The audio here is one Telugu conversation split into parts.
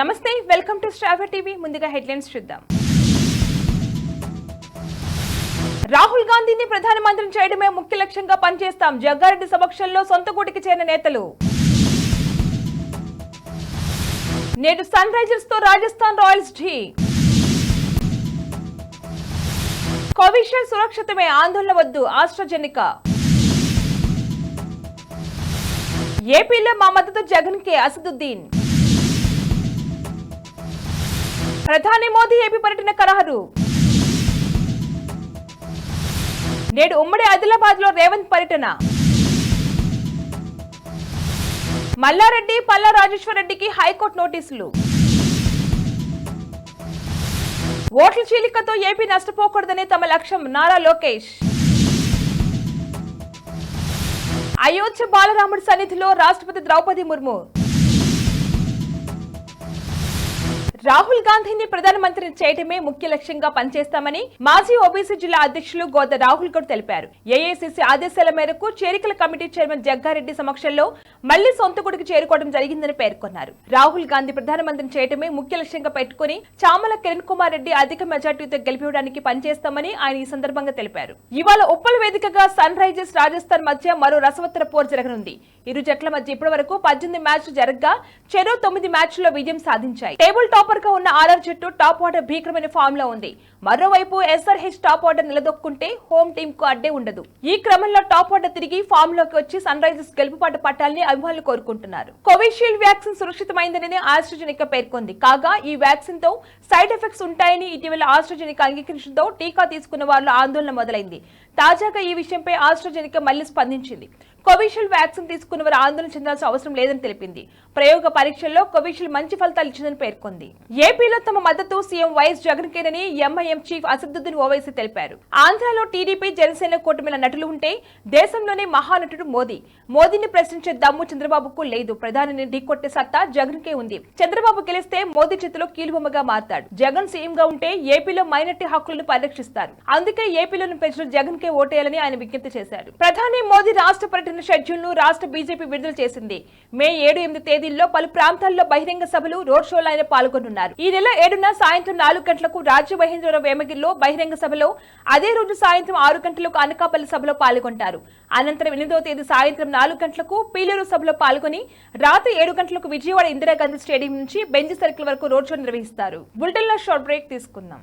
నమస్తే వెల్కమ్ టు స్ట్రాఫర్ టీవీ. ముందుగా హెడ్లైన్స్ చూద్దాం. రాహుల్ గాంధీని ప్రధానమంత్రిని చేయడమే ముఖ్య లక్ష్యంగా పనిచేస్తాం. జగ్గారెడ్డి సమక్షంలో సొంత గూటికి చేరిన నేతలు. నేడు సన్ రైజర్స్తో రాజస్థాన్ రాయల్స్ ఢీ. కోవిషీల్డ్ సురక్షితమే ఆందోళన వద్దు ఆస్ట్రజెనికా. ఏపీలో మా మద్దతు జగన్ కే అసదుద్దీన్. ప్రధాని మోదీ ఏపీ పర్యటన ఖరారు నేడు ఉమ్మడి ఆదిలాబాద్లో రేవంత్ పర్యటన. మల్లారెడ్డి పల్లా రాజేశ్వర రెడ్డికి హైకోర్టు నోటీసులు. ఓట్ల చీలికతో ఏపీ నష్టపోకూడదనే తమ లక్ష్యం నారా లోకేష్. అయోధ్య బాలరాముడి సన్నిధిలో రాష్ట్రపతి ద్రౌపది ముర్ము. రాహుల్ గాంధీని ప్రధానమంత్రి చేయటమే ముఖ్య లక్ష్యంగా పనిచేస్తామని మాజీ ఓబీసీ జిల్లా అధ్యక్షులు గోద రాహుల్ గౌడ్ తెలిపారు. ఏఐసీసీ ఆదేశాల మేరకు చేరికల కమిటీ చైర్మన్ జగ్గారెడ్డి సమక్షంలో మళ్ళీ సొంత గుడికి చేరుకోవడం జరిగిందని పేర్కొన్నారు. రాహుల్ గాంధీ ప్రధానమంత్రి చేయటమే ముఖ్య లక్ష్యంగా పెట్టుకుని చామల కిరణ్ కుమార్ రెడ్డి అధిక మెజార్టీతో గెలిపించడానికి పనిచేస్తామని ఆయన ఈ సందర్భంగా తెలిపారు. ఇవాళ ఉప్పల వేదికగా సన్ రైజర్స్ రాజస్థాన్ మధ్య మరో రసవత్తర పోర్ జరగనుంది. ఇరు జట్ల మధ్య ఇప్పటి వరకు పద్దెనిమిది మ్యాచ్లు జరగగా చెరో తొమ్మిది మ్యాచ్ల్లో విజయం సాధించాయి. టేబుల్ టాపర్ గా ఉన్న ఆర్ఆర్ జట్టు టాప్ ఆర్డర్ భీకరమైన ఫామ్లో ఉంది. మరోవైపు ఎస్ఆర్హెచ్ టాప్ ఆర్డర్ నిలదొక్కుంటే హోమ్ టీమ్కు అడ్డే ఉండదు. ఈ క్రమంలో టాప్ ఆర్డర్ తిరిగి ఫామ్లోకి వచ్చి సన్ రైజర్స్ గెలుపుపాటు పట్టాలని అభిమానులు కోరుకుంటున్నారు. కోవిషీల్డ్ వ్యాక్సిన్ సురక్షితమైందని ఆస్ట్రజెనిక పేర్కొంది. కాగా ఈ వ్యాక్సిన్తో సైడ్ ఎఫెక్ట్స్ ఉంటాయని ఇటీవల ఆస్ట్రజెనిక అంగీకరించడంతో టీకా తీసుకున్న వారిలో ఆందోళన మొదలైంది. తాజాగా ఈ విషయంపై ఆస్ట్రజెనిక మళ్ళీ స్పందించింది. కోవిషీల్డ్ వ్యాక్సిన్ తీసుకున్న వారు ఆందోళన చెందాల్సిన అవసరం లేదని తెలిపింది. ప్రయోగ పరీక్షల్లో కోవిషీల్డ్ మంచి ఫలితాలు ఇచ్చిందని పేర్కొంది. ఏపీలో తమ మద్దతు సీఎం వైఎస్ జగన్ కేనని ఎంఐఎం చీఫ్ అసదుద్దీన్ ఓవైసీ తెలిపారు. ఆంధ్రాలో టీడీపీ జనసేన కూటమిల నటులు ఉంటే దేశంలోనే మహానటుడు మోదీ. మోదీని ప్రశ్నించే దమ్ము చంద్రబాబుకు లేదు. ప్రధానిని ఢీకొట్టే సత్తా జగన్ కే ఉంది. చంద్రబాబు గెలిస్తే మోదీ చేతిలో కీలుబొమ్మగా మారతాడు. జగన్ సీఎం గా ఉంటే ఏపీలో మైనార్టీ హక్కులను పరిరక్షిస్తారు. అందుకే ఏపీలోని ప్రజలు జగన్ కే ఓటేయాలని ఆయన విజ్ఞప్తి చేశారు. ప్రధాని మోదీ రాష్ట్ర పర్యటన షెడ్యూల్ను రాష్ట్ర బీజేపీ విడుదల చేసింది. మే ఏడు ఎనిమిది తేదీల్లో పలు ప్రాంతాల్లో బహిరంగ సభలు రోడ్ షోలో ఆయన పాల్గొనున్నారు. ఈ నెల ఏడున సాయంత్రం నాలుగు గంటలకు రాజ్య మహేంద్ర మహేంద్రవరం వేమగిరిలో బహిరంగ సభలో అదే రోజు సాయంత్రం ఆరు గంటలకు అనకాపల్లి సభలో పాల్గొంటారు. అనంతరం ఎనిమిదవ తేదీ సాయంత్రం నాలుగు గంటలకు పీలేరు సభలో పాల్గొని రాత్రి ఏడు గంటలకు విజయవాడ ఇందిరాగాంధీ స్టేడియం నుంచి బెంజ్ సర్కిల్ వరకు రోడ్ షో నిర్వహిస్తారు. బులెటిన్లో షార్ట్ బ్రేక్ తీసుకుందాం.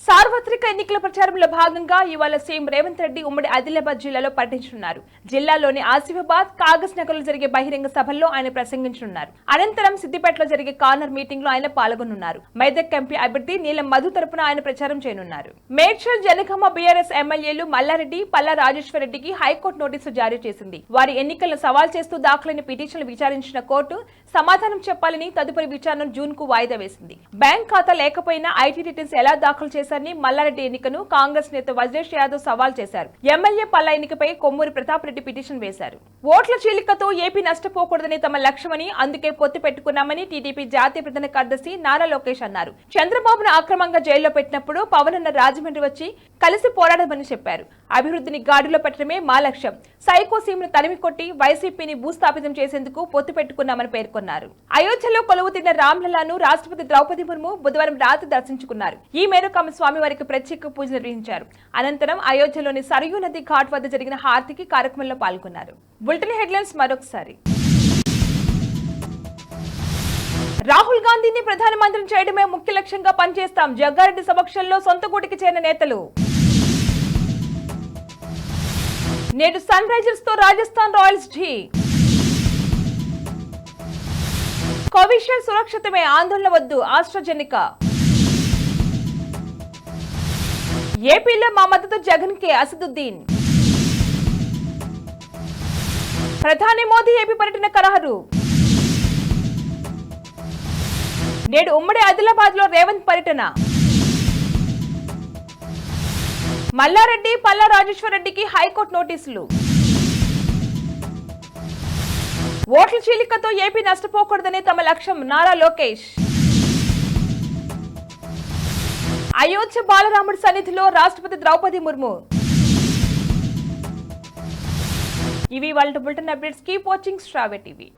సార్వత్రిక ఎన్నికల ప్రచారంలో భాగంగా ఇవాళ సీఎం రేవంత్ రెడ్డి ఉమ్మడి ఆదిలాబాద్ జిల్లాలో పర్యటించనున్నారు. జిల్లాలోని ఆసిఫాబాద్ కాగజ్ నగర్లో జరిగే బహిరంగ సభల్లో ఆయన ప్రసంగించనున్నారు. అనంతరం సిద్దిపేటలో జరిగే కార్నర్ మీటింగ్లో ఆయన పాల్గొనున్నారు. మైదక్ ఎంపీ అభ్యర్థి నీలం మధు తరపున ఆయన ప్రచారం చేయనున్నారు. మేడ్చల్ జనగామ బీఆర్ఎస్ ఎమ్మెల్యేలు మల్లారెడ్డి పల్లా రాజేశ్వర రెడ్డికి హైకోర్టు నోటీసు జారీ చేసింది. వారి ఎన్నికలను సవాల్ చేస్తూ దాఖలైన పిటిషన్లు విచారించిన కోర్టు సమాధానం చెప్పాలని తదుపరి విచారణ జూన్కు వాయిదా వేసింది. బ్యాంక్ ఖాతా లేకపోయినా ఐటీ రిటర్న్స్ ఎలా దాఖలు చేశారని మల్లారెడ్డి ఎన్నికను కాంగ్రెస్ నేత వజ్రేష్ యాదవ్ సవాల్ చేశారు. ఎమ్మెల్యే పల్లా ఎన్నికపై కొమ్మూరి ప్రతాప్ రెడ్డి పిటిషన్ వేశారు. ఓట్ల చీలికతో ఏపీ నష్టపోకూడదని తమ లక్ష్యమని అందుకే పొత్తు పెట్టుకున్నామని టీడీపీ జాతీయ ప్రధాన కార్యదర్శి నారా లోకేష్ అన్నారు. చంద్రబాబును అక్రమంగా జైల్లో పెట్టినప్పుడు పవన్ అన్న రాజమండ్రి వచ్చి కలిసి పోరాడమని చెప్పారు. అభివృద్ధిని గాడిలో పెట్టడమే మా లక్ష్యం. సైకో సీమ్ను తరిమి కొట్టి వైసీపీని భూస్థాపితం చేసేందుకు పొత్తు పెట్టుకున్నామని పేర్కొన్నారు. అయోధ్యలో కొలువు తిన్న రామ్లలాను రాష్ట్రపతి ద్రౌపది ముర్ము బుధవారం రాత్రి దర్శించుకున్నారు. ఈ మేరకు ఆమె స్వామివారికి ప్రత్యేక పూజ నిర్వహించారు. అనంతరం అయోధ్యలోని సరయూ నది ఘాట్ వద్ద జరిగిన హారతికి కార్యక్రమంలో పాల్గొన్నారు. బులెటిన్ హెడ్లైన్స్ మరొకసారి. రాహుల్ గాంధీని ప్రధానమంత్రిని చేయడమే ముఖ్య లక్ష్యంగా పనిచేస్తాం. జగ్గారెడ్డి సమక్షంలో సొంత గూటికి చేరిన నేతలు. నేడు సన్ రైజర్స్తో రాజస్థాన్ రాయల్స్ ఢీ కోవిషీల్డ్ సురక్షితమే ఆందోళన వద్దు ఆస్ట్రజెనికా. ఏపీలో మా మద్దతు జగన్ కే అసదుద్దీన్. ప్రధాని మోదీ ఏపీ పర్యటన ఖరారు నేడు ఉమ్మడి ఆదిలాబాద్లో రేవంత్ పర్యటన. మల్లారెడ్డి పల్లా రాజేశ్వర రెడ్డికి హైకోర్టు నోటీసులు. ఓట్ల చీలికతో ఏపీ నష్టపోకూడదని తమ లక్ష్యం నారా లోకేష్. అయోధ్య బాలరాముడి సన్నిధిలో రాష్ట్రపతి ద్రౌపది ముర్ము. ఇవి వాళ్ళ బులెటిన్ అప్డేట్స్ కీప్ వాచింగ్ స్ట్రావే టీవీ.